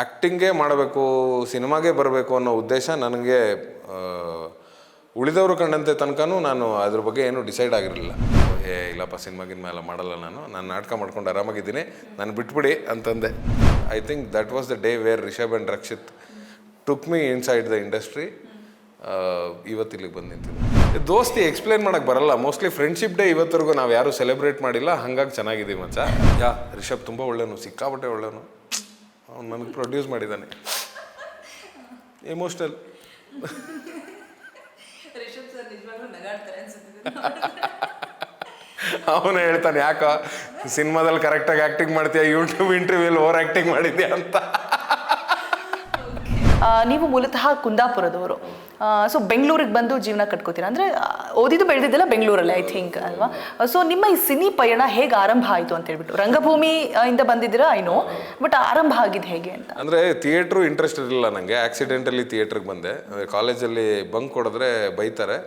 ಆ್ಯಕ್ಟಿಂಗೇ ಮಾಡಬೇಕು, ಸಿನಿಮಾಗೆ ಬರಬೇಕು ಅನ್ನೋ ಉದ್ದೇಶ ನನಗೆ ಉಳಿದವರು ಕಂಡಂತೆ ತನಕನೂ ನಾನು ಅದ್ರ ಬಗ್ಗೆ ಏನೂ ಡಿಸೈಡ್ ಆಗಿರಲಿಲ್ಲ. ಏ, ಇಲ್ಲಪ್ಪ, ಸಿನಿಮಾಗಿನ ಮೇಲೆ ಮಾಡಲ್ಲ ನಾನು. ನಾನು ನಾಟಕ ಮಾಡ್ಕೊಂಡು ಆರಾಮಾಗಿದ್ದೀನಿ. ನಾನು ಬಿಟ್ಬಿಡಿ ಅಂತಂದೆ. I think that was the day where Rishab and Rakshit took me inside the industry ಇವತ್ತು ಇಲ್ಲಿಗೆ ಬಂದು ನಿಂತಿದ್ದೆ. ದೋಸ್ತಿ ಎಕ್ಸ್ಪ್ಲೇನ್ ಮಾಡೋಕ್ಕೆ ಬರಲ್ಲ. ಮೋಸ್ಟ್ಲಿ ಫ್ರೆಂಡ್ಶಿಪ್ ಡೇ ಇವತ್ತರೆಗೂ ನಾವು ಯಾರೂ ಸೆಲೆಬ್ರೇಟ್ ಮಾಡಿಲ್ಲ. ಹಾಗಾಗಿ ಚೆನ್ನಾಗಿದ್ದೀವಿ ಮಚ್ಚ. ಯಾ, ರಿಷಬ್ ತುಂಬ ಒಳ್ಳೆಯನು ಸಿಕ್ಕಾಪಟ್ಟೆ ಒಳ್ಳೆಯವನು ಅವ್ನು ನನಗೆ ಪ್ರೊಡ್ಯೂಸ್ ಮಾಡಿದ್ದಾನೆ ಎಮೋಷ್ನಲ್ ಅವನು ಹೇಳ್ತಾನೆ ಯಾಕೋ ಸಿನಿಮಾದಲ್ಲಿ ಕರೆಕ್ಟಾಗಿ ಆ್ಯಕ್ಟಿಂಗ್ ಮಾಡ್ತೀಯ ಯೂಟ್ಯೂಬ್ ಇಂಟರ್ವ್ಯೂಲಿ ಓವರ್ ಆ್ಯಕ್ಟಿಂಗ್ ಮಾಡಿದ್ಯಾ ಅಂತ. ನೀವು ಮೂಲತಃ ಕುಂದಾಪುರದವರು. ಸೊ ಬೆಂಗಳೂರಿಗೆ ಬಂದು ಜೀವನ ಕಟ್ಕೋತೀರಾ? ಅಂದರೆ ಓದಿದ್ದು ಬೆಳೆದಿದ್ದೆಲ್ಲ ಬೆಂಗಳೂರಲ್ಲಿ ಐ ಥಿಂಕ್ ಅಲ್ವಾ? ಸೊ ನಿಮ್ಮ ಈ ಸಿನಿ ಪಯಣ ಹೇಗೆ ಆರಂಭ ಆಯಿತು ಅಂತ ಹೇಳ್ಬಿಟ್ಟು ರಂಗಭೂಮಿ ಇಂದ ಬಂದಿದ್ದೀರಾ? ಐನೋ ಬಟ್ ಆರಂಭ ಆಗಿದ್ದು ಹೇಗೆ ಅಂತ. ಅಂದರೆ ಥಿಯೇಟ್ರು ಇಂಟ್ರೆಸ್ಟ್ ಇರಲಿಲ್ಲ ನನಗೆ ಆಕ್ಸಿಡೆಂಟಲ್ಲಿ ಥಿಯೇಟ್ರಿಗೆ ಬಂದೆ. ಕಾಲೇಜಲ್ಲಿ ಬಂಕ್ ಕೊಡಿದ್ರೆ ಬೈತಾರೆ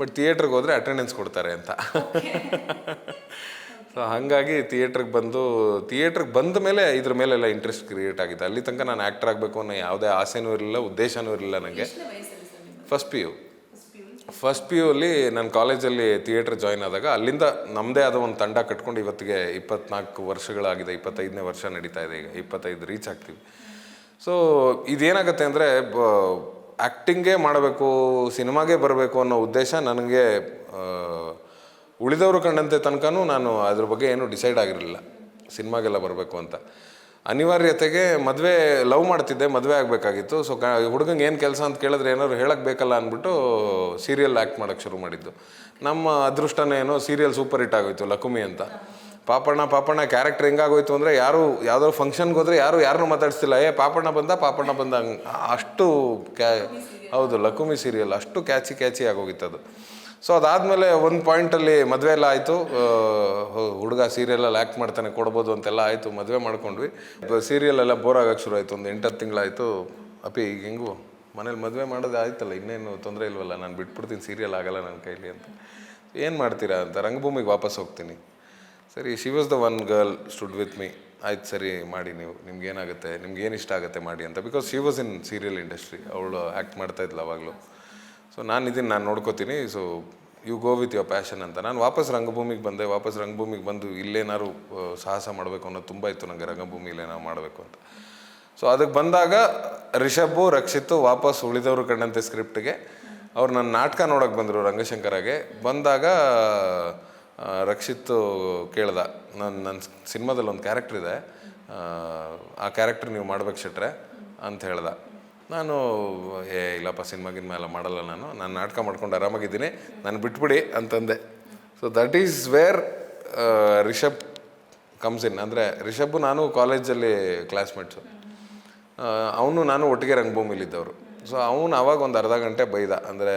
ಬಟ್ ಥಿಯೇಟ್ರಿಗೆ ಹೋದರೆ ಅಟೆಂಡೆನ್ಸ್ ಕೊಡ್ತಾರೆ ಅಂತ. ಸೊ ಹಾಗಾಗಿ ಥಿಯೇಟ್ರಿಗೆ ಬಂದು ಥಿಯೇಟ್ರಿಗೆ ಬಂದ ಮೇಲೆ ಇದ್ರ ಮೇಲೆಲ್ಲ ಇಂಟ್ರೆಸ್ಟ್ ಕ್ರಿಯೇಟ್ ಆಗಿದೆ ಅಲ್ಲಿ ತನಕ ನಾನು ಆ್ಯಕ್ಟರ್ ಆಗಬೇಕು ಅನ್ನೋ ಯಾವುದೇ ಆಸೆನೂ ಇರಲಿಲ್ಲ ಉದ್ದೇಶನೂ ಇರಲಿಲ್ಲ ನನಗೆ. First P U first P U ಅಲ್ಲಿ? ನಾನು ಕಾಲೇಜಲ್ಲಿ ಥಿಯೇಟ್ರ್ ಜಾಯ್ನ್ ಆದಾಗ ಅಲ್ಲಿಂದ ನಮ್ಮದೇ ಆದ ಒಂದು ತಂಡ ಕಟ್ಕೊಂಡು ಇವತ್ತಿಗೆ ಇಪ್ಪತ್ನಾಲ್ಕು ವರ್ಷಗಳಾಗಿದೆ ಇಪ್ಪತ್ತೈದನೇ ವರ್ಷ ನಡೀತಾ ಇದೆ ಈಗ ಇಪ್ಪತ್ತೈದು ರೀಚ್ ಆಗ್ತೀವಿ. ಸೊ ಇದೇನಾಗುತ್ತೆ ಅಂದರೆ ಆ್ಯಕ್ಟಿಂಗೇ ಮಾಡಬೇಕು ಸಿನಿಮಾಗೆ ಬರಬೇಕು ಅನ್ನೋ ಉದ್ದೇಶ ನನಗೆ ಉಳಿದವರು ಕಂಡಂತೆ ತನಕನೂ ನಾನು ಅದ್ರ ಬಗ್ಗೆ ಏನೂ ಡಿಸೈಡ್ ಆಗಿರಲಿಲ್ಲ. ಸಿನಿಮಾಗೆಲ್ಲ ಬರಬೇಕು ಅಂತ. ಅನಿವಾರ್ಯತೆಗೆ ಮದುವೆ ಲವ್ ಮಾಡ್ತಿದ್ದೆ, ಮದುವೆ ಆಗಬೇಕಾಗಿತ್ತು. ಸೊ ಕ, ಹುಡುಗಂಗೆ ಏನು ಕೆಲಸ ಅಂತ ಕೇಳಿದ್ರೆ ಏನಾದ್ರು ಹೇಳಕ್ಕೆ ಬೇಕಲ್ಲ ಅಂದ್ಬಿಟ್ಟು ಸೀರಿಯಲ್ ಆ್ಯಕ್ಟ್ ಮಾಡೋಕ್ಕೆ ಶುರು ಮಾಡಿದ್ದು. ನಮ್ಮ ಅದೃಷ್ಟನೇ ಏನೋ ಸೀರಿಯಲ್ ಸೂಪರ್ ಹಿಟ್ ಆಗೋಯ್ತು, ಲಕುಮಿ ಅಂತ. ಪಾಪಣ್ಣ ಪಾಪಣ್ಣ ಕ್ಯಾರೆಕ್ಟರ್ ಹೆಂಗಾಗೋಯ್ತು ಅಂದರೆ ಯಾರು, ಯಾವುದೋ ಫಂಕ್ಷನ್ಗೆ ಹೋದರೆ ಯಾರು ಯಾರನ್ನೂ ಮಾತಾಡಿಸ್ತಿಲ್ಲ. ಏ, ಪಾಪಣ್ಣ ಬಂದ ಪಾಪಣ್ಣ ಬಂದ ಅಷ್ಟು ಕ್ಯಾ, ಹೌದು ಲಕುಮಿ ಸೀರಿಯಲ್ ಅಷ್ಟು ಕ್ಯಾಚಿ ಕ್ಯಾಚಿ ಆಗೋಗಿತ್ತು ಅದು ಸೊ ಅದಾದಮೇಲೆ ಒಂದು ಪಾಯಿಂಟಲ್ಲಿ ಮದುವೆ ಎಲ್ಲ ಆಯಿತು. ಹುಡುಗ ಸೀರಿಯಲಲ್ಲಿ ಆ್ಯಕ್ಟ್ ಮಾಡ್ತಾನೆ, ಕೊಡ್ಬೋದು ಅಂತೆಲ್ಲ ಆಯಿತು, ಮದುವೆ ಮಾಡ್ಕೊಂಡ್ವಿ. ಸೀರಿಯಲ್ ಎಲ್ಲ ಬೋರ್ ಆಗೋಕ್ಕೆ ಶುರು ಆಯಿತು, ಒಂದು ಎಂಟತ್ತು ತಿಂಗಳಾಯಿತು. ಅಪ್ಪಿ, ಈಗ ಹೆಂಗು? ಮನೇಲಿ ಮದುವೆ ಮಾಡೋದು ಆಯ್ತಲ್ಲ, ಇನ್ನೇನು ತೊಂದರೆ ಇಲ್ವಲ್ಲ? ನಾನು ಬಿಟ್ಬಿಡ್ತೀನಿ ಸೀರಿಯಲ್ ಆಗಲ್ಲ ನನ್ನ ಕೈಲಿ ಅಂತ. ಏನು ಮಾಡ್ತೀರಾ ಅಂತ, ರಂಗಭೂಮಿಗೆ ವಾಪಸ್ ಹೋಗ್ತೀನಿ. ಸರಿ she was the one girl stood with me ಆಯ್ತು ಸರಿ, ಮಾಡಿ ನೀವು. ನಿಮ್ಗೇನಾಗುತ್ತೆ ನಿಮ್ಗೆ ಏನು ಇಷ್ಟ ಆಗುತ್ತೆ? ಮಾಡಿ ಅಂತ. Because she was in serial industry ಅವಳು ಆ್ಯಕ್ಟ್ ಮಾಡ್ತಾ ಅವಾಗಲೂ. ಸೊ ನಾನು ಇದನ್ನು ನಾನು ನೋಡ್ಕೋತೀನಿ. So you go with your passion ಅಂತ. ನಾನು ವಾಪಸ್ ರಂಗಭೂಮಿಗೆ ಬಂದೆ. ವಾಪಸ್ ರಂಗಭೂಮಿಗೆ ಬಂದು ಇಲ್ಲೇನಾದ್ರು ಸಾಹಸ ಮಾಡಬೇಕು ಅನ್ನೋದು ತುಂಬ ಇತ್ತು ನನಗೆ ರಂಗಭೂಮಿಲೇ ನಾವು ಮಾಡಬೇಕು ಅಂತ. ಸೊ ಅದಕ್ಕೆ ಬಂದಾಗ ರಿಷಭು ರಕ್ಷಿತ್ತು ವಾಪಸ್ ಉಳಿದವರು ಕಂಡಂತೆ ಸ್ಕ್ರಿಪ್ಟ್ಗೆ. ಅವ್ರು ನನ್ನ ನಾಟಕ ನೋಡೋಕೆ ಬಂದರು ರಂಗಶಂಕರಾಗೆ. ಬಂದಾಗ ರಕ್ಷಿತ್ ಕೇಳ್ದ ನನ್ನ ನನ್ನ ಸಿನಿಮಾದಲ್ಲಿ ಒಂದು ಕ್ಯಾರೆಕ್ಟ್ರ್ ಇದೆ. ಆ, ಕ್ಯಾರೆಕ್ಟ್ರ್ ನೀವು ಮಾಡ್ಬೇಕು ಶೆಟ್ರೆ ಅಂತ ಹೇಳ್ದ. ನಾನು ಏ ಇಲ್ಲಪ್ಪ ಸಿನಿಮಾಗಿನ ಮೇಲೆ ಮಾಡಲ್ಲ ನಾನು. ನಾನು ನಾಟಕ ಮಾಡ್ಕೊಂಡು ಆರಾಮಾಗಿದ್ದೀನಿ. ನಾನು ಬಿಟ್ಬಿಡಿ ಅಂತಂದೆ. So that is where Rishab comes in ಅಂದರೆ, ರಿಷಬ್ ನಾನು ಕಾಲೇಜಲ್ಲಿ ಕ್ಲಾಸ್ಮೇಟ್ಸು ಅವನು ನಾನು ಒಟ್ಟಿಗೆ ರಂಗಭೂಮಿಲಿದ್ದವರು ಸೊ ಅವನು ಅವಾಗ ಒಂದು ಅರ್ಧ ಗಂಟೆ ಬೈದ. ಅಂದರೆ,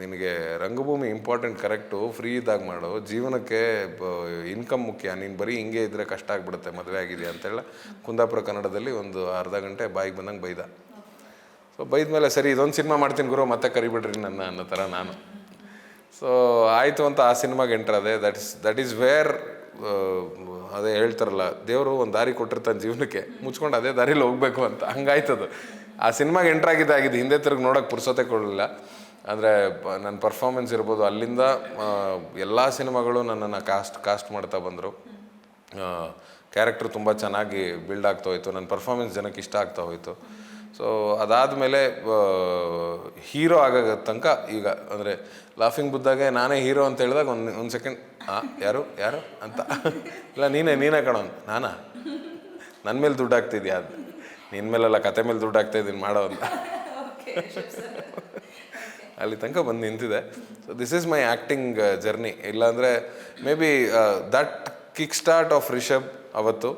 ನಿನಗೆ ರಂಗಭೂಮಿ ಇಂಪಾರ್ಟೆಂಟ್ ಕರೆಕ್ಟು ಫ್ರೀ ಇದ್ದಾಗ ಮಾಡು. ಜೀವನಕ್ಕೆ ಇನ್ಕಮ್ ಮುಖ್ಯ. ನೀನು ಬರೀ ಹಿಂಗೆ ಇದ್ದರೆ ಕಷ್ಟ ಆಗಿಬಿಡುತ್ತೆ, ಮದುವೆ ಆಗಿದೆಯಾ ಅಂತೇಳಿ ಕುಂದಾಪುರ ಕನ್ನಡದಲ್ಲಿ ಒಂದು ಅರ್ಧ ಗಂಟೆ ಬಾಯಿಗೆ ಬಂದಂಗೆ ಬೈದ. ಸೊ ಬೈದ್ಮೇಲೆ ಸರಿ, ಇದೊಂದು ಸಿನಿಮಾ ಮಾಡ್ತೀನಿ ಗುರು, ಮತ್ತೆ ಕರಿಬಿಡ್ರಿ ನನ್ನ ಅನ್ನೋ ಥರ ನಾನು. ಸೊ ಆಯಿತು ಅಂತ ಆ ಸಿನಿಮಾಗೆ ಎಂಟ್ರ್ ಅದೇ that is that is where ಅದೇ ಹೇಳ್ತಾರಲ್ಲ, ದೇವರು ಒಂದು ದಾರಿ ಕೊಟ್ಟಿರ್ತಾನೆ ಜೀವನಕ್ಕೆ, ಮುಚ್ಕೊಂಡು ಅದೇ ದಾರಿಲಿ ಹೋಗ್ಬೇಕು ಅಂತ. ಹಂಗಾಯ್ತದು ಆ ಸಿನಿಮಾಗೆ ಎಂಟ್ರ್ ಆಗಿದೆ ಹಿಂದೆ ತಿರುಗಿ ನೋಡೋಕ್ಕೆ ಪುರ್ಸತೆ ಕೊಡಲಿಲ್ಲ. ಅಂದರೆ ನನ್ನ ಪರ್ಫಾರ್ಮೆನ್ಸ್ ಇರ್ಬೋದು. ಅಲ್ಲಿಂದ ಎಲ್ಲ ಸಿನಿಮಾಗಳು ನನ್ನನ್ನು ಕಾಸ್ಟ್ ಕಾಸ್ಟ್ ಮಾಡ್ತಾ ಬಂದರು. ಕ್ಯಾರೆಕ್ಟರ್ ತುಂಬ ಚೆನ್ನಾಗಿ ಬಿಲ್ಡ್ ಆಗ್ತಾ ಹೋಯಿತು. ನನ್ನ ಪರ್ಫಾರ್ಮೆನ್ಸ್ ಜನಕ್ಕೆ ಇಷ್ಟ ಆಗ್ತಾ ಹೋಯ್ತು. ಸೊ ಅದಾದಮೇಲೆ ಹೀರೋ ಆಗೋ ತನಕ ಈಗ ಅಂದರೆ ಲಾಫಿಂಗ್ ಬುದ್ಧಾಗೆ ನಾನೇ ಹೀರೋ ಅಂತ ಹೇಳಿದಾಗ ಒಂದು ಒಂದು ಸೆಕೆಂಡ್ ಹಾಂ ಯಾರು ಯಾರು ಅಂತ. ಇಲ್ಲ ನೀನೇ ನೀನೇ ಕಣೋ ನಾನಾ? ನನ್ನ ಮೇಲೆ ದುಡ್ಡು ಆಗ್ತಿದ್ಯಾ ಅದು ನಿನ್ನ ಮೇಲೆಲ್ಲ ಕತೆ ಮೇಲೆ ದುಡ್ಡು ಆಗ್ತಾ ಇದ್ದೀನಿ ಮಾಡೋ ಅಂತ. ಅಲ್ಲಿ ತನಕ ಬಂದು ನಿಂತಿದೆ. So this is my acting journey ಇಲ್ಲಾಂದರೆ maybe that kick start of Rishab ಅವತ್ತು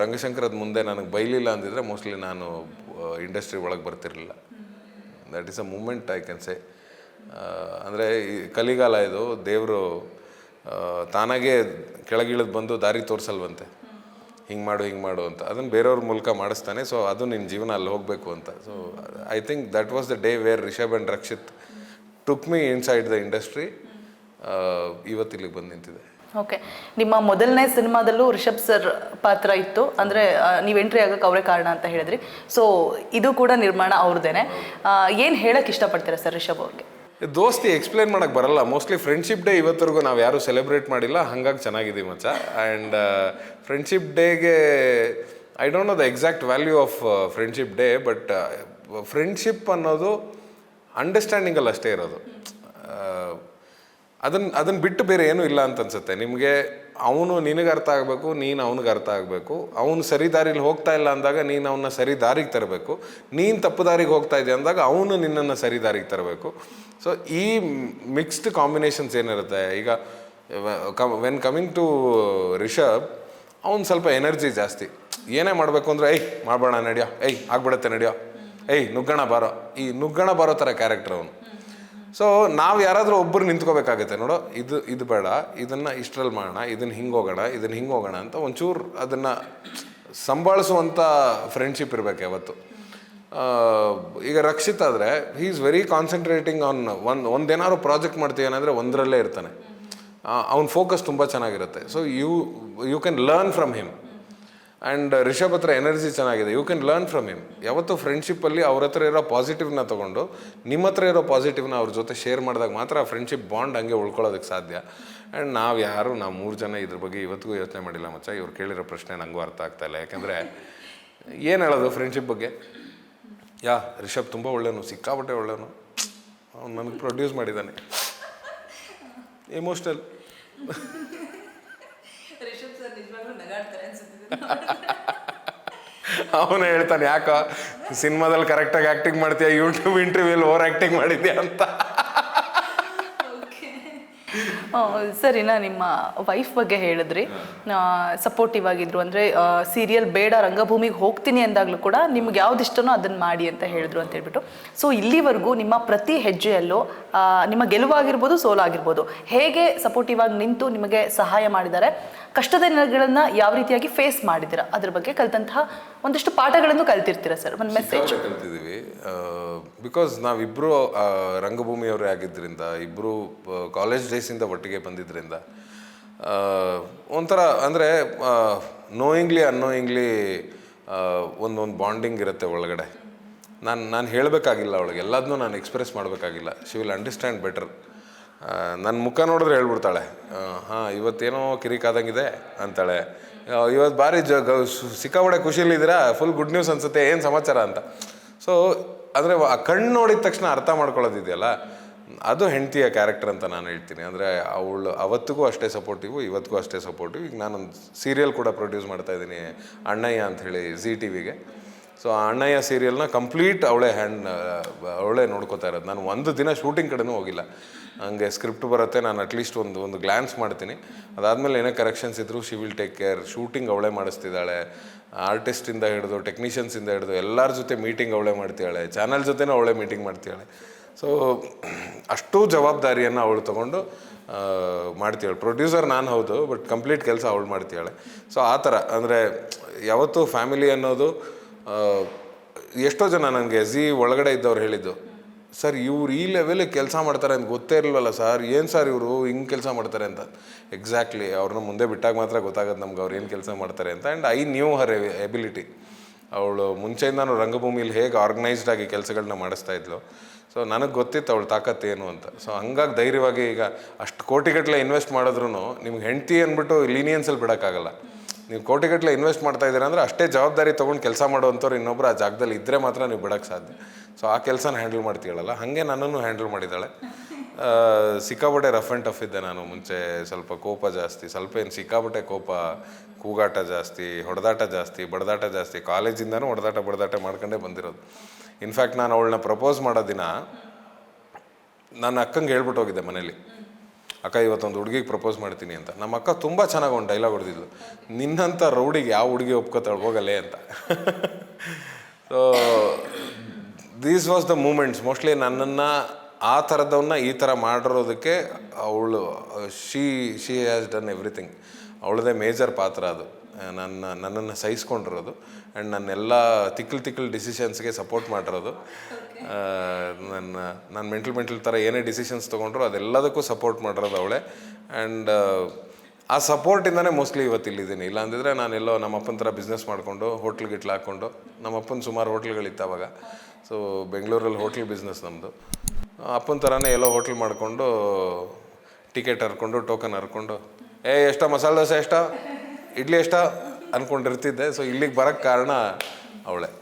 ರಂಗಶಂಕರದ ಮುಂದೆ ನನಗೆ ಬೈಲಿಲ್ಲ ಅಂದಿದ್ರೆ ಮೋಸ್ಟ್ಲಿ ನಾನು ಇಂಡಸ್ಟ್ರಿ ಒಳಗೆ ಬರ್ತಿರಲಿಲ್ಲ. That is a moment I can say ಅಂದರೆ ಈ ಕಲಿಗಾಲ ಇದು, ದೇವರು ತಾನಾಗೇ ಕೆಳಗಿಳಿದು ಬಂದು ದಾರಿ ತೋರಿಸಲ್ವಂತೆ. ಹಿಂಗೆ ಮಾಡು ಹಿಂಗೆ ಮಾಡು ಅಂತ. ಅದನ್ನು ಬೇರೆಯವ್ರ ಮೂಲಕ ಮಾಡಿಸ್ತಾನೆ ಸೊ ಅದು ನಿನ್ನ ಜೀವನ ಅಲ್ಲಿ ಹೋಗಬೇಕು ಅಂತ. So I think that was the day where Rishab and Rakshit took me inside the industry ಇವತ್ತು ಇಲ್ಲಿಗೆ ಬಂದು ನಿಂತಿದೆ. ಓಕೆ. ನಿಮ್ಮ ಮೊದಲನೇ ಸಿನಿಮಾದಲ್ಲೂ ರಿಷಬ್ ಸರ್ ಪಾತ್ರ ಇತ್ತು. ಅಂದರೆ ನೀವು ಎಂಟ್ರಿ ಆಗಕ್ಕೆ ಅವರೇ ಕಾರಣ ಅಂತ ಹೇಳಿದ್ರಿ. ಸೊ ಇದು ಕೂಡ ನಿರ್ಮಾಣ ಅವ್ರದ್ದೇನೆ ಏನು ಹೇಳಕ್ಕೆ ಇಷ್ಟಪಡ್ತೀರಾ ಸರ್ ರಿಷಬ್ ಅವ್ರಿಗೆ? ದೋಸ್ತಿ ಎಕ್ಸ್ಪ್ಲೇನ್ ಮಾಡೋಕ್ಕೆ ಬರಲ್ಲ. ಮೋಸ್ಟ್ಲಿ ಫ್ರೆಂಡ್ಶಿಪ್ ಡೇ ಇವತ್ತರೆಗೂ ನಾವು ಯಾರು ಸೆಲೆಬ್ರೇಟ್ ಮಾಡಿಲ್ಲ. ಹಂಗಾಗಿ ಚೆನ್ನಾಗಿದ್ದೀವಿ ಮಚ್ಚ. ಆ್ಯಂಡ್ ಫ್ರೆಂಡ್ಶಿಪ್ ಡೇಗೆ I don't know the exact value of friendship day but friendship ಅನ್ನೋದು ಅಂಡರ್ಸ್ಟ್ಯಾಂಡಿಂಗಲ್ಲಿ ಅಷ್ಟೇ ಇರೋದು. ಅದನ್ನ ಅದನ್ನ ಬಿಟ್ಟು ಬೇರೆ ಏನೂ ಇಲ್ಲ ಅಂತ ಅನ್ಸುತ್ತೆ. ನಿಮಗೆ ಅವನು ನಿನಗೆ ಅರ್ಥ ಆಗಬೇಕು, ನೀನು ಅವನಿಗೆ ಅರ್ಥ ಆಗಬೇಕು. ಅವನು ಸರಿ ದಾರಿಲಿ ಹೋಗ್ತಾ ಇಲ್ಲ ಅಂದಾಗ ನೀನು ಅವನ್ನ ಸರಿ ದಾರಿಗೆ ತರಬೇಕು. ನೀನು ತಪ್ಪು ದಾರಿಗೆ ಹೋಗ್ತಾ ಇದೆಯಾ ಅಂದಾಗ ಅವನು ನಿನ್ನನ್ನು ಸರಿ ದಾರಿಗೆ ತರಬೇಕು. ಸೊ ಈ ಮಿಕ್ಸ್ಡ್ ಕಾಂಬಿನೇಷನ್ಸ್ ಏನಿರುತ್ತೆ? ಈಗ ವೆನ್ ಕಮಿಂಗ್ ಟು ರಿಷಬ್ ಅವ್ನು ಸ್ವಲ್ಪ ಎನರ್ಜಿ ಜಾಸ್ತಿ. ಏನೇ ಮಾಡಬೇಕು ಅಂದರೆ, ಏಯ್, ಮಾಡಬೇಡ ನಡೆಯೋ. ಏಯ್, ಆಗ್ಬಿಡತ್ತೆ ನಡೆಯೋ. ಏಯ್, ನುಗ್ಗಣ ಬಾರೋ. ಈ ನುಗ್ಗಣ ಬಾರೋ ಥರ ಕ್ಯಾರೆಕ್ಟರ್ ಅವನು. ಸೊ ನಾವು ಯಾರಾದರೂ ಒಬ್ಬರು ನಿಂತ್ಕೋಬೇಕಾಗತ್ತೆ, ನೋಡು, ಇದು ಇದು ಬೇಡ, ಇದನ್ನು ಇಷ್ಟರಲ್ಲಿ ಮಾಡೋಣ ಇದನ್ನು ಹಿಂಗೆ ಹೋಗೋಣ ಇದನ್ನು ಹಿಂಗೆ ಹೋಗೋಣ ಅಂತ ಒಂಚೂರು ಅದನ್ನು ಸಂಭಾಳಿಸುವಂಥ ಫ್ರೆಂಡ್ಶಿಪ್ ಇರಬೇಕು ಯಾವತ್ತು. ಈಗ ರಕ್ಷಿತ್ ಆದರೆ he is very concentrating on ಒಂದು, ಒಂದೇನಾದ್ರು ಪ್ರಾಜೆಕ್ಟ್ ಮಾಡ್ತೀವಿ ಏನಂದರೆ ಒಂದರಲ್ಲೇ ಇರ್ತಾನೆ. ಅವ್ನ ಫೋಕಸ್ ತುಂಬ ಚೆನ್ನಾಗಿರುತ್ತೆ. So you you can learn from him and Rishab ಹತ್ರ ಎನರ್ಜಿ ಚೆನ್ನಾಗಿದೆ. You can learn from him ಯಾವತ್ತೂ ಫ್ರೆಂಡ್ಶಿಪ್ಪಲ್ಲಿ ಅವ್ರ ಹತ್ರ ಇರೋ ಪಾಸಿಟಿವ್ನ ತೊಗೊಂಡು ನಿಮ್ಮ ಹತ್ರ ಇರೋ ಪಾಸಿಟಿವ್ನ ಅವ್ರ ಜೊತೆ ಶೇರ್ ಮಾಡಿದಾಗ ಮಾತ್ರ ಆ ಫ್ರೆಂಡ್ಶಿಪ್ ಬಾಂಡ್ ಹಂಗೆ ಉಳ್ಕೊಳ್ಳೋದಕ್ಕೆ ಸಾಧ್ಯ. ಆ್ಯಂಡ್ ನಾವು ಯಾರು, ನಾವು ಮೂರು ಜನ ಇದ್ರ ಬಗ್ಗೆ ಇವತ್ತಿಗೂ ಯೋಚನೆ ಮಾಡಿಲ್ಲ ಮಚ್ಚ. ಇವ್ರು ಕೇಳಿರೋ ಪ್ರಶ್ನೆ ನನಗೂ ಅರ್ಥ ಆಗ್ತಾ ಇಲ್ಲ. ಯಾಕೆಂದರೆ ಏನು ಹೇಳೋದು ಫ್ರೆಂಡ್ಶಿಪ್ ಬಗ್ಗೆ? ಯಾ ರಿಷಬ್ ತುಂಬ ಒಳ್ಳೆಯನು ಸಿಕ್ಕಾಪಟ್ಟೆ ಒಳ್ಳೆಯನು ಅವ್ನು ನನಗೆ ಪ್ರೊಡ್ಯೂಸ್ ಮಾಡಿದ್ದಾನೆ ಎಮೋಷ್ನಲ್ ರಿಷಬ್ ಸರ್ ನಿಜವಾಗ್ಲೂ ನಗಾಡ್ತಾರೆ ಅನ್ಸುತ್ತೆ ಅವನು ಹೇಳ್ತಾನೆ ಯಾಕೋ ಸಿನಿಮಾದಲ್ಲಿ ಕರೆಕ್ಟಾಗಿ ಆ್ಯಕ್ಟಿಂಗ್ ಮಾಡ್ತೀಯ? ಯೂಟ್ಯೂಬ್ ಇಂಟರ್ವ್ಯೂಲಿ ಓವರ್ ಆ್ಯಕ್ಟಿಂಗ್ ಮಾಡಿದ್ಯಾ ಅಂತ. ಸರಿನಾ, ನಿಮ್ಮ ವೈಫ್ ಬಗ್ಗೆ ಹೇಳಿದ್ರಿ. ಸಪೋರ್ಟಿವ್ ಆಗಿದ್ರು ಅಂದರೆ ಸೀರಿಯಲ್ ಬೇಡ, ರಂಗಭೂಮಿಗೆ ಹೋಗ್ತೀನಿ ಅಂದಾಗ್ಲೂ ಕೂಡ ನಿಮ್ಗೆ ಯಾವ್ದು ಇಷ್ಟನೋ ಅದನ್ನು ಮಾಡಿ ಅಂತ ಹೇಳಿದ್ರು ಅಂತ ಹೇಳ್ಬಿಟ್ಟು. ಸೊ ಇಲ್ಲಿವರೆಗೂ ನಿಮ್ಮ ಪ್ರತಿ ಹೆಜ್ಜೆಯಲ್ಲೂ ನಿಮ್ಮ ಗೆಲುವಾಗಿರ್ಬೋದು, ಸೋಲಾಗಿರ್ಬೋದು. ಹೇಗೆ ಸಪೋರ್ಟಿವ್ ಆಗಿ ನಿಂತು ನಿಮಗೆ ಸಹಾಯ ಮಾಡಿದ್ದಾರೆ? ಕಷ್ಟದ ದಿನಗಳನ್ನು ಯಾವ ರೀತಿಯಾಗಿ ಫೇಸ್ ಮಾಡಿದ್ದೀರಾ? ಅದ್ರ ಬಗ್ಗೆ ಕಲಿತಂತಹ ಒಂದಷ್ಟು ಪಾಠಗಳನ್ನು ಕಲ್ತಿರ್ತೀರಾ ಸರ್ ಒಂದು ಮೆಸೇಜ್ ಕಲ್ತಿದ್ದೀವಿ. ಬಿಕಾಸ್ ನಾವಿಬ್ಬರು ರಂಗಭೂಮಿಯವರೇ ಆಗಿದ್ದರಿಂದ ಇಬ್ಬರು ಕಾಲೇಜ್ ಡೇಸಿಂದ ಒಟ್ಟಿಗೆ ಬಂದಿದ್ದರಿಂದ ಒಂಥರ ಅಂದರೆ ನೋಯಿಂಗ್ಲಿ ಅನ್ನೋಯಿಂಗ್ಲಿ ಒಂದೊಂದು ಬಾಂಡಿಂಗ್ ಇರುತ್ತೆ ಒಳಗಡೆ. ನಾನು ನಾನು ಹೇಳಬೇಕಾಗಿಲ್ಲ ಅವಳಿಗೆ. ಎಲ್ಲದನ್ನೂ ನಾನು ಎಕ್ಸ್ಪ್ರೆಸ್ ಮಾಡಬೇಕಾಗಿಲ್ಲ. ಶಿ ವಿಲ್ ಅಂಡರ್ಸ್ಟ್ಯಾಂಡ್ ಬೆಟರ್ ನನ್ನ ಮುಖ ನೋಡಿದ್ರೆ ಹೇಳ್ಬಿಡ್ತಾಳೆ. ಹಾಂ, ಇವತ್ತೇನೋ ಕಿರಿಕಾದಂಗಿದೆ ಅಂತಾಳೆ. ಇವತ್ತು ಭಾರಿ ಜ, ಗ ಖುಷಿಯಲ್ಲಿದ್ದೀರಾ ಸಿಕ್ಕಾಪಟ್ಟೆ ಖುಷಿಲಿದ್ದೀರಾ ಫುಲ್ ಗುಡ್ ನ್ಯೂಸ್ ಅನ್ಸುತ್ತೆ. ಏನು ಸಮಾಚಾರ ಅಂತ. ಸೊ ಅಂದರೆ ಆ ಕಣ್ಣು ನೋಡಿದ ತಕ್ಷಣ ಅರ್ಥ ಮಾಡ್ಕೊಳ್ಳೋದಿದೆಯಲ್ಲ? ಅದು ಹೆಂಡತಿಯ ಕ್ಯಾರೆಕ್ಟರ್ ಅಂತ ನಾನು ಹೇಳ್ತೀನಿ. ಅಂದರೆ ಅವಳು ಅವತ್ತಿಗೂ ಅಷ್ಟೇ ಸಪೋರ್ಟಿವು ಇವತ್ತಿಗೂ ಅಷ್ಟೇ ಸಪೋರ್ಟಿವ್ ಈಗ ನಾನೊಂದು ಸೀರಿಯಲ್ ಕೂಡ ಪ್ರೊಡ್ಯೂಸ್ ಮಾಡ್ತಾ ಇದ್ದೀನಿ ಅಣ್ಣಯ್ಯ ಅಂತ ಹೇಳಿ ಜಿ ಟಿ ವಿಗೆ ಸೊ ಆ ಅಣ್ಣಯ್ಯ ಸೀರಿಯಲ್ನ ಕಂಪ್ಲೀಟ್ ಅವಳೇ ಹ್ಯಾಂಡ್ ಅವಳೇ ನೋಡ್ಕೋತಾ ಇರೋದು. ನಾನು ಒಂದು ದಿನ ಶೂಟಿಂಗ್ ಕಡೆನೂ ಹೋಗಿಲ್ಲ. ಹಂಗೆ ಸ್ಕ್ರಿಪ್ಟ್ ಬರುತ್ತೆ, ನಾನು ಅಟ್ಲೀಸ್ಟ್ ಒಂದು ಒಂದು ಗ್ಲ್ಯಾನ್ಸ್ ಮಾಡ್ತೀನಿ. ಅದಾದಮೇಲೆ ಏನೇ ಕರೆಕ್ಷನ್ಸ್ ಇದ್ದರೂ she will take care shooting ಅವಳೇ ಮಾಡಿಸ್ತಿದ್ದಾಳೆ. ಆರ್ಟಿಸ್ಟಿಂದ ಹಿಡಿದು ಟೆಕ್ನಿಷಿಯನ್ಸಿಂದ ಹಿಡಿದು, ಎಲ್ಲರ ಜೊತೆ ಮೀಟಿಂಗ್ ಅವಳೇ ಮಾಡ್ತಾಳೆ ಚಾನಲ್ ಜೊತೆನೂ ಅವಳೇ ಮೀಟಿಂಗ್ ಮಾಡ್ತಾಳೆ ಸೊ ಅಷ್ಟು ಜವಾಬ್ದಾರಿಯನ್ನು ಅವಳು ತೊಗೊಂಡು ಆ, ಮಾಡ್ತೀವಳು ಪ್ರೊಡ್ಯೂಸರ್ ನಾನು ಹೌದು ಬಟ್ ಕಂಪ್ಲೀಟ್ ಕೆಲಸ ಅವಳು ಮಾಡ್ತಾಳೆ ಸೊ ಆ ಥರ ಅಂದರೆ ಯಾವತ್ತೂ ಫ್ಯಾಮಿಲಿ ಅನ್ನೋದು ಎಷ್ಟೋ ಜನ ನನಗೆ ಝಿ ಒಳಗಡೆ ಇದ್ದವ್ರು ಹೇಳಿದ್ದು ಸರ್ ಇವ್ರು ಈ ಲೆವೆಲಿಗೆ ಕೆಲಸ ಮಾಡ್ತಾರೆ ಅಂತ ಗೊತ್ತೇ ಇರಲಿಲ್ಲ ಸರ್ ಏನು ಸರ್ ಇವರು ಹಿಂಗೆ ಕೆಲಸ ಮಾಡ್ತಾರೆ ಅಂತ? ಎಕ್ಸಾಕ್ಟ್ಲಿ ಅವ್ರನ್ನ ಮುಂದೆ ಬಿಟ್ಟಾಗ ಮಾತ್ರ ಗೊತ್ತಾಗುತ್ತೆ ನಮ್ಗೆ ಅವ್ರು ಏನು ಕೆಲಸ ಮಾಡ್ತಾರೆ ಅಂತ. And I knew her ability ಅವಳು ಮುಂಚೆಯಿಂದನೂ ರಂಗಭೂಮಿಲಿ ಹೇಗೆ ಆರ್ಗನೈಸ್ಡ್ ಆಗಿ ಕೆಲಸಗಳನ್ನ ಮಾಡಿಸ್ತಾ ಇದ್ಲು. ಸೊ ನನಗೆ ಗೊತ್ತಿತ್ತು ಅವಳು ಏನು ಅಂತ. ಸೊ ಹಂಗಾಗಿ ಧೈರ್ಯವಾಗಿ ಈಗ ಅಷ್ಟು ಕೋಟಿಗಟ್ಟಲೆ ಇನ್ವೆಸ್ಟ್ ಮಾಡಿದ್ರು ನಿಮ್ಗೆ ಹೆಂಡ್ತಿ ಅಂದ್ಬಿಟ್ಟು ಲೀನಿಯನ್ಸಲ್ಲಿ ಬಿಡೋಕ್ಕಾಗಲ್ಲ. ನೀವು ಕೋಟಿಗಟ್ಟಲೆ ಇನ್ವೆಸ್ಟ್ ಮಾಡ್ತಾ ಇದ್ದೀರಾ ಅಂದರೆ ಅಷ್ಟೇ ಜವಾಬ್ದಾರಿ ತೊಗೊಂಡು ಕೆಲಸ ಮಾಡುವಂಥವ್ರು ಇನ್ನೊಬ್ರು ಆ ಜಾಗದಲ್ಲಿ ಇದ್ದರೆ ಮಾತ್ರ ನೀವು ಬಿಡೋಕ್ಕೆ ಸಾಧ್ಯ. ಸೊ ಆ ಕೆಲಸನ ಹ್ಯಾಂಡಲ್ ಮಾಡ್ತೀಳಲ್ಲ ಹಾಗೆ ನನ್ನನ್ನು ಹ್ಯಾಂಡಲ್ ಮಾಡಿದ್ದಾಳೆ. ಸಿಕ್ಕಾಪಟ್ಟೆ ರಫ್ ಆ್ಯಂಡ್ ಟಫ್ ಇದ್ದೆ ನಾನು ಮುಂಚೆ. ಸ್ವಲ್ಪ ಕೋಪ ಜಾಸ್ತಿ, ಸ್ವಲ್ಪ ಏನು ಸಿಕ್ಕಾಪಟ್ಟೆ ಕೋಪ, ಕೂಗಾಟ ಜಾಸ್ತಿ, ಹೊಡೆದಾಟ ಜಾಸ್ತಿ, ಬಡದಾಟ ಜಾಸ್ತಿ, ಕಾಲೇಜಿಂದನೂ ಹೊಡೆದಾಟ, ಬಡದಾಟ ಮಾಡ್ಕೊಂಡೇ ಬಂದಿರೋದು. ಇನ್ಫ್ಯಾಕ್ಟ್ ನಾನು ಅವಳನ್ನ ಪ್ರಪೋಸ್ ಮಾಡೋ ದಿನ ನನ್ನ ಅಕ್ಕಂಗೆ ಹೇಳ್ಬಿಟ್ಟು ಹೋಗಿದ್ದೆ ಮನೇಲಿ. ಅಕ್ಕ, ಇವತ್ತೊಂದು ಹುಡುಗಿಗೆ ಪ್ರಪೋಸ್ ಮಾಡ್ತೀನಿ ಅಂತ. ನಮ್ಮ ಅಕ್ಕ ತುಂಬ ಚೆನ್ನಾಗಿ ಒಂದು ಡೈಲಾಗ್ ಹೊಡೆದಿದ್ಲು. ನಿನ್ನಂಥ ರೌಡಿಗೆ ಯಾವ ಹುಡುಗಿ ಒಪ್ಕೋತಾಳೆ, ಹೋಗಲ್ಲೇ ಅಂತ. So these was the moments mostly ನನ್ನನ್ನು ಆ ಥರದವನ್ನ ಈ ಥರ ಮಾಡಿರೋದಕ್ಕೆ ಅವಳು she she has done everything ಅವಳದೇ major ಪಾತ್ರ ಅದು. ನನ್ನ ನನ್ನನ್ನು ಸಹಿಸ್ಕೊಂಡಿರೋದು. ಆ್ಯಂಡ್ ನನ್ನೆಲ್ಲ ತಿಕ್ಕಲ್ ತಿಕ್ಕಲ್ ಡಿಸಿಷನ್ಸ್ಗೆ ಸಪೋರ್ಟ್ ಮಾಡಿರೋದು. ನನ್ನ ನನ್ನ ನಾನು ಮೆಂಟಲ್ ಮೆಂಟಲ್ ಥರ ಏನೇ ಡಿಸಿಷನ್ಸ್ ತೊಗೊಂಡ್ರು ಅದೆಲ್ಲದಕ್ಕೂ ಸಪೋರ್ಟ್ ಮಾಡಿರೋದು ಅವಳೆ. ಆ್ಯಂಡ್ ಆ ಸಪೋರ್ಟಿಂದನೇ ಮೋಸ್ಟ್ಲಿ ಇವತ್ತು ಇಲ್ಲಿದ್ದೀನಿ. ಇಲ್ಲ ಅಂದಿದ್ರೆ ನಾನೆಲ್ಲೋ ನಮ್ಮ ಅಪ್ಪನ ಥರ ಬಿಸ್ನೆಸ್ ಮಾಡಿಕೊಂಡು ಹೋಟ್ಲ್ ಗಿಟ್ಲ್ ಹಾಕ್ಕೊಂಡು ನಮ್ಮ ಅಪ್ಪನ ಸುಮಾರು ಹೋಟ್ಲ್ಗಳಿತ್ತು ಅವಾಗ. ಸೊ ಬೆಂಗಳೂರಲ್ಲಿ ಹೋಟ್ಲ್ ಬಿಸ್ನೆಸ್ ನಮ್ಮದು ಅಪ್ಪನ ಥರನೇ ಎಲ್ಲೋ ಹೋಟ್ಲ್ ಮಾಡಿಕೊಂಡು ಟಿಕೆಟ್ ಹರ್ಕೊಂಡು ಟೋಕನ್ ಹರ್ಕೊಂಡು, ಏ, ಎಷ್ಟ, ಮಸಾಲೆ ದೋಸೆ ಎಷ್ಟ, ಇಡ್ಲಿ ಎಷ್ಟ ಅಂದ್ಕೊಂಡಿರ್ತಿದ್ದೆ ಸೊ ಇಲ್ಲಿಗೆ ಬರೋಕ್ಕೆ ಕಾರಣ ಅವಳೆ.